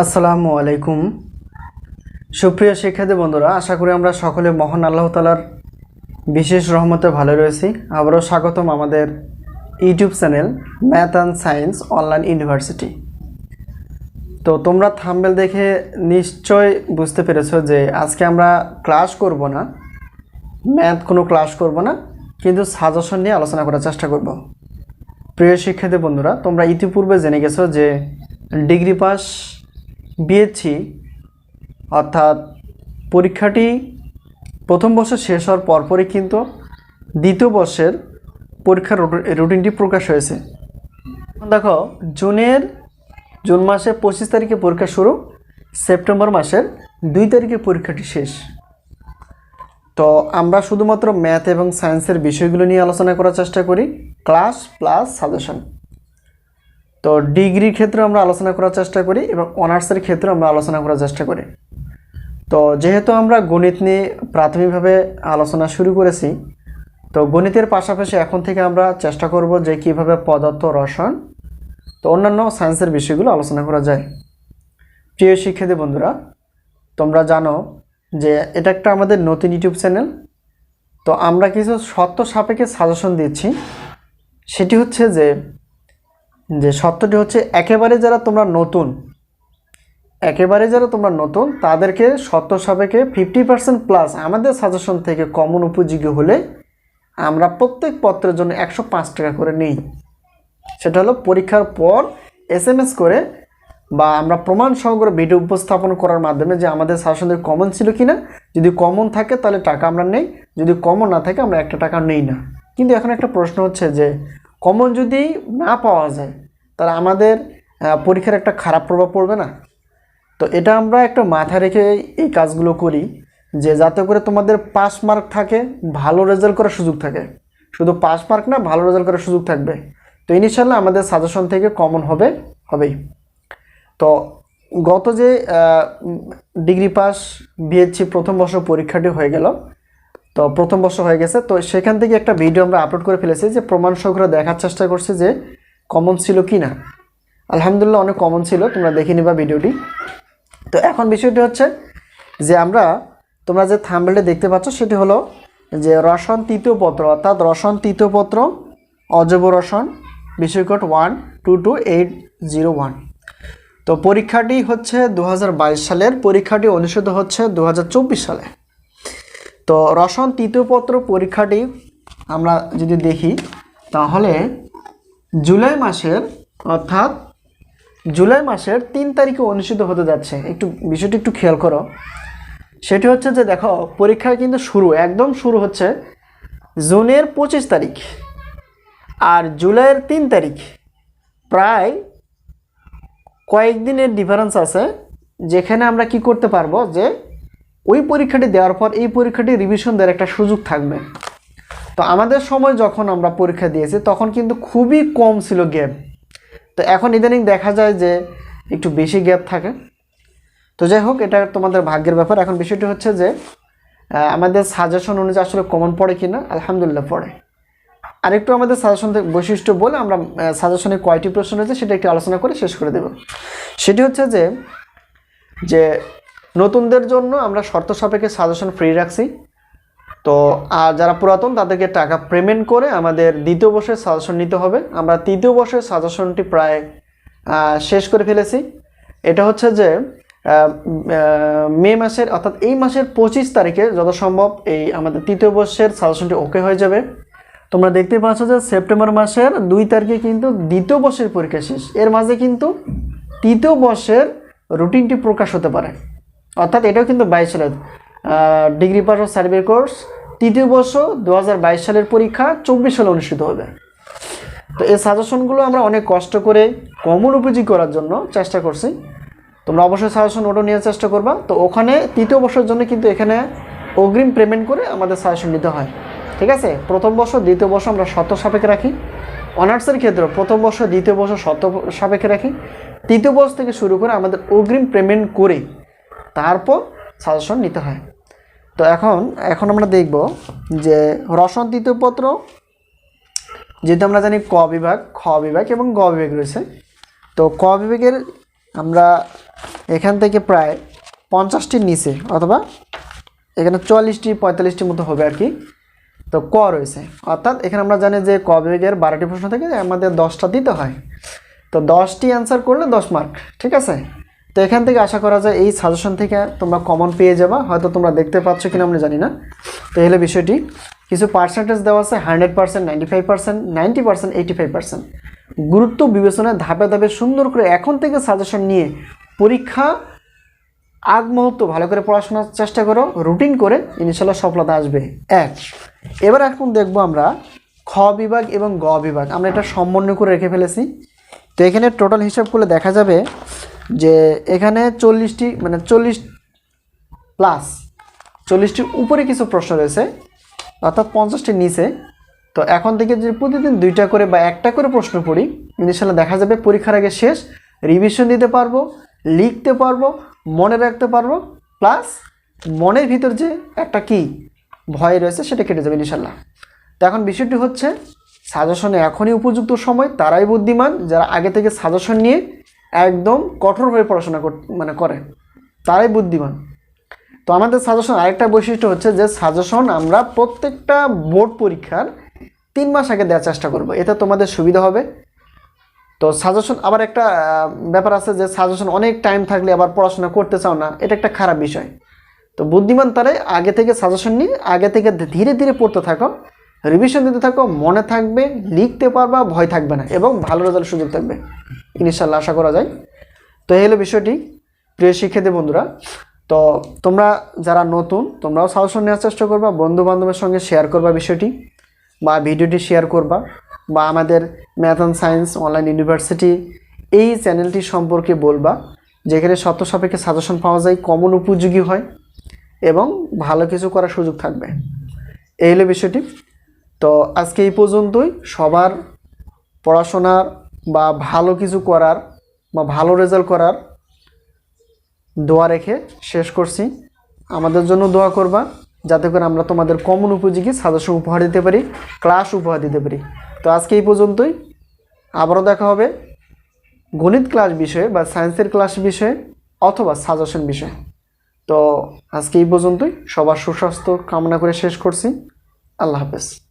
আসসালামু আলাইকুম। সুপ্রিয় শিক্ষার্থী বন্ধুরা, আশা করি আমরা সকলে মহান আল্লাহ তালার বিশেষ রহমতে ভালো রয়েছি। আবারও স্বাগতম আমাদের YouTube channel math and science online university. তো তোমরা থাম্বেল দেখে নিশ্চয় বুঝতে পেরেছ যে আজকে আমরা ক্লাস করব না, ম্যাথ কোনো ক্লাস করব না, কিন্তু সাজেশন নিয়ে আলোচনা করার চেষ্টা করব। প্রিয় শিক্ষার্থী বন্ধুরা, তোমরা ইতিপূর্বে জেনে গেছো যে ডিগ্রি পাস বিএসসি, অর্থাৎ পরীক্ষাটি প্রথম বর্ষ শেষ হওয়ার পরপরই কিন্তু দ্বিতীয় বর্ষের পরীক্ষার রুটিনটি প্রকাশ হয়েছে। দেখো, জুনের, জুন মাসের পঁচিশ তারিখে পরীক্ষা শুরু, সেপ্টেম্বর মাসের দুই তারিখে পরীক্ষাটি শেষ। তো আমরা শুধুমাত্র ম্যাথ এবং সায়েন্সের বিষয়গুলো নিয়ে আলোচনা করার চেষ্টা করি, ক্লাস প্লাস সাজেশন। তো ডিগ্রির ক্ষেত্রে আমরা আলোচনা করার চেষ্টা করি এবং অনার্সের ক্ষেত্রে আমরা আলোচনা করার চেষ্টা করি। তো যেহেতু আমরা গণিত নিয়ে প্রাথমিকভাবে আলোচনা শুরু করেছি, তো গণিতের পাশাপাশি এখন থেকে আমরা চেষ্টা করব যে কীভাবে পদার্থ রসায়ন তো অন্যান্য সায়েন্সের বিষয়গুলো আলোচনা করা যায়। প্রিয় শিক্ষার্থী বন্ধুরা, তোমরা জানো যে এটা একটা আমাদের নতুন ইউটিউব চ্যানেল। তো আমরা কিছু সত্য সাপেক্ষে সাজেশন দিচ্ছি। সেটি হচ্ছে যে যে সত্যটি হচ্ছে একেবারে যারা তোমরা নতুন, একেবারে যারা তোমরা নতুন, তাদেরকে সত্য সাপেক্ষে ফিফটি পার্সেন্ট প্লাস আমাদের সাজেশন থেকে কমন উপযোগী হলে আমরা প্রত্যেক পত্রের জন্য একশো পাঁচ টাকা করে নিই। সেটা হলো পরীক্ষার পর এস এম এস করে বা আমরা প্রমাণ সহকারে ভিডিও উপস্থাপন করার মাধ্যমে যে আমাদের সাজেশনের কমন ছিল কি না যদি কমন থাকে তাহলে টাকা আমরা নেই, যদি কমন না থাকে আমরা একটা টাকা নেই না। কিন্তু এখন একটা প্রশ্ন হচ্ছে যে কমন যদি না পাওয়া যায়, তাহলে আমাদের পরীক্ষার একটা খারাপ প্রভাব পড়বে না। তো এটা আমরা একটা মাথায় রেখে এই কাজগুলো করি যে যাতে করে তোমাদের পাস মার্ক থাকে, ভালো রেজাল্ট করার সুযোগ থাকে। শুধু পাস মার্ক না, ভালো রেজাল্ট করার সুযোগ থাকবে। তো ইনিশিয়াল্লাহ আমাদের সাজেশন থেকে কমন হবে, হবেই। তো গত যে ডিগ্রি পাস বিএসসি প্রথম বর্ষ পরীক্ষাটি হয়ে গেল তো প্রথম বর্ষ হয়ে গেছে। তো সেখান থেকে একটা ভিডিও আমরা আপলোড করে ফেলেছি যে প্রমাণ সহকারে দেখার চেষ্টা করছে যে কমন ছিল কি না। আলহামদুলিল্লাহ অনেক কমন ছিল, তোমরা দেখে নিবা ভিডিওটি তো এখন বিষয়টি হচ্ছে যে আমরা, তোমরা যে থাম্বেলটা দেখতে পাচ্ছ সেটি হলো যে রসন তৃতীয় পত্র, অর্থাৎ রসন তৃতীয় পত্র, অজব রসন, বিষয়কট one two two eight zero one তো পরীক্ষাটি হচ্ছে দু হাজার বাইশ সালের, পরীক্ষাটি অনুষ্ঠিত হচ্ছে দু হাজার চব্বিশ সালে। তো রসন তৃতীয় পত্র পরীক্ষাটি আমরা যদি দেখি, তাহলে জুলাই মাসের, অর্থাৎ জুলাই মাসের তিন তারিখে অনুষ্ঠিত হতে যাচ্ছে। একটু বিষয়টি একটু খেয়াল করো। সেটি হচ্ছে যে দেখো পরীক্ষা কিন্তু শুরু, একদম শুরু হচ্ছে জুনের পঁচিশ তারিখ আর জুলাইয়ের তিন তারিখ। প্রায় কয়েকদিনের ডিফারেন্স আছে, যেখানে আমরা কি করতে পারব যে ওই পরীক্ষাটি দেওয়ার পর এই পরীক্ষাটি রিভিশন দেওয়ার একটা সুযোগ থাকবে। তো আমাদের সময় যখন আমরা পরীক্ষা দিয়েছি, তখন কিন্তু খুবই কম ছিল গ্যাপ তো এখন ইদানিং দেখা যায় যে একটু বেশি গ্যাপ থাকে। তো যাই হোক, এটা তোমাদের ভাগ্যের ব্যাপার। এখন বিষয়টি হচ্ছে যে আমাদের সাজেশন অনুযায়ী আসলে কমন পড়ে কি না আলহামদুলিল্লাহ পড়ে। আরেকটু আমাদের সাজেশন বৈশিষ্ট্য বলে আমরা সাজেশনে কয়টি প্রশ্ন রয়েছে সেটা একটু আলোচনা করে শেষ করে দেব। সেটি হচ্ছে যে যে নতুনদের জন্য আমরা শর্ত সাপেক্ষে সাজেশন ফ্রি রাখছি। তো, আর যারা পুরাতন, তাদেরকে টাকা পেমেন্ট করে আমাদের দ্বিতীয় বর্ষের সাজেশন নিতে হবে। আমরা তৃতীয় বর্ষের সাজেশনটি প্রায় শেষ করে ফেলেছি। এটা হচ্ছে যে মে মাসের, অর্থাৎ এই মাসের পঁচিশ তারিখে যত সম্ভব এই আমাদের তৃতীয় বর্ষের সাজেশনটি ওকে হয়ে যাবে। তোমরা দেখতে পাচ্ছ যে সেপ্টেম্বর মাসের দুই তারিখে কিন্তু দ্বিতীয় বর্ষের পরীক্ষা শেষ। এর মাঝে কিন্তু তৃতীয় বর্ষের রুটিনটি প্রকাশ হতে পারে। অর্থাৎ এটাও কিন্তু বাইশ সালের ডিগ্রি পাস ও সার্টিফিকেট কোর্স, তৃতীয় বর্ষ দু হাজার বাইশ সালের পরীক্ষা, চব্বিশ সালে অনুষ্ঠিত হবে। তো এই সাজেশনগুলো আমরা অনেক কষ্ট করে কমন উপযোগী করার জন্য চেষ্টা করছি। তোমরা অবশ্যই সাজেশন ওটা নেওয়ার চেষ্টা করবা। তো ওখানে তৃতীয় বর্ষের জন্য কিন্তু এখানে অগ্রিম পেমেন্ট করে আমাদের সাজেশন নিতে হয়। ঠিক আছে? প্রথম বর্ষ, দ্বিতীয় বর্ষ আমরা শত সাপেক্ষে রাখি। অনার্সের ক্ষেত্রে প্রথম বর্ষ, দ্বিতীয় বর্ষ শত সাপেক্ষে রাখি। তৃতীয় বর্ষ থেকে শুরু করে আমাদের অগ্রিম পেমেন্ট করে তারপর সাজেশন নিতে হয়। তো এখন এখন আমরা দেখব যে রসন তৃতীয় পত্র, যেহেতু আমরা জানি ক বিভাগ, খ বিভাগ এবং গ বিভাগ রয়েছে। তো ক বিভাগের আমরা এখান থেকে প্রায় পঞ্চাশটির নিচে অথবা এখানে চুয়াল্লিশটি পঁয়তাল্লিশটির মতো হবে আর কি। তো ক রয়েছে। অর্থাৎ এখানে আমরা জানি যে ক বিভাগের বারোটি প্রশ্ন থেকে আমাদের দশটা দিতে হয়। তো দশটি অ্যান্সার করলে দশ মার্ক ঠিক আছে? তো এখান থেকে আশা করা যায় এই সাজেশন থেকে তোমরা কমন পেয়ে যাবা। হয়তো তোমরা দেখতে পাচ্ছ কিনা আমরা জানি না। তো হলো বিষয়টি, কিছু পার্সেন্টেজ দেওয়া আছে hundred percent ninety five percent ninety percent eighty five percent গুরুত্ব বিবেচনায় ধাপে ধাপে সুন্দর করে এখন থেকে সাজেশন নিয়ে পরীক্ষা আগ মুহূর্ত ভালো করে পড়াশোনার চেষ্টা করো রুটিন করে ইনশাল্লাহ সফলতা আসবে। এক, এবার এখন দেখব আমরা খ বিভাগ এবং গ বিভাগ। আমরা এটা সমন্বয় করে রেখে ফেলেছি। তো এখানে টোটাল হিসাব করলে দেখা যাবে যে এখানে চল্লিশটি মানে চল্লিশ প্লাস চল্লিশটির উপরে কিছু প্রশ্ন রয়েছে, অর্থাৎ পঞ্চাশটির নিচে। তো এখন থেকে যদি প্রতিদিন দুইটা করে বা একটা করে প্রশ্ন পড়ি, ইনশাল্লাহ দেখা যাবে পরীক্ষার আগে শেষ রিভিশন দিতে পারব, লিখতে পারব, মনে রাখতে পারব প্লাস মনের ভিতর যে একটা কি ভয় রয়েছে সেটা কেটে যাবে ইনশাল্লাহ। তো এখন বিষয়টি হচ্ছে সাজেশনে এখনই উপযুক্ত সময়, তারাই বুদ্ধিমান, যারা আগে থেকে সাজেশন নিয়ে একদম কঠোরভাবে পড়াশোনা কর মানে করে। তারাই বুদ্ধিমান। তো আমাদের সাজেশন আরেকটা বৈশিষ্ট্য হচ্ছে যে সাজেশন আমরা প্রত্যেকটা বোর্ড পরীক্ষার তিন মাস আগে দেওয়ার চেষ্টা করব। এতে তোমাদের সুবিধা হবে। তো সাজেশন আবার একটা ব্যাপার আছে যে সাজেশন অনেক টাইম থাকলে আবার পড়াশোনা করতে চাও না। এটা একটা খারাপ বিষয়। তো বুদ্ধিমান তারাই আগে থেকে সাজেশন নিয়ে, আগে থেকে ধীরে ধীরে পড়তে থাকো। রিভিশন দিতে থাকো, মনে থাকবে, লিখতে পারবা, ভয় থাকবে না এবং ভালো রেজাল্ট সুযোগ থাকবে। ইনশাল্লাহ আশা করা যায়। তো এই হলো বিষয়টি। প্রিয় শিক্ষার্থী বন্ধুরা, তো তোমরা যারা নতুন, তোমরাও সাজেশন নেওয়ার চেষ্টা করবা বন্ধু বান্ধবের সঙ্গে শেয়ার করবা বিষয়টি, বা ভিডিওটি শেয়ার করবা, বা আমাদের math and science online university এই চ্যানেলটি সম্পর্কে বলবা, যেখানে সত্য সাপেক্ষে সাজেশন পাওয়া যায় কমন উপযোগী হয়, এবং ভালো কিছু করার সুযোগ থাকবে। এই হলো বিষয়টি। তো আজকে এই পর্যন্তই। সবার পড়াশোনার বা ভালো কিছু করার বা ভালো রেজাল্ট করার দোয়া রেখে শেষ করছি। আমাদের জন্য দোয়া করবা, যাতে করে আমরা তোমাদের কমন উপযোগী সাজেশন উপহার দিতে পারি ক্লাস উপহার দিতে পারি। তো আজকে এই পর্যন্তই। আবারও দেখা হবে গণিত ক্লাস বিষয়ে বা সায়েন্সের ক্লাস বিষয়ে অথবা সাজেশন বিষয়ে। তো আজকে এই পর্যন্তই। সবার সুস্বাস্থ্য কামনা করে শেষ করছি। আল্লাহ হাফেজ।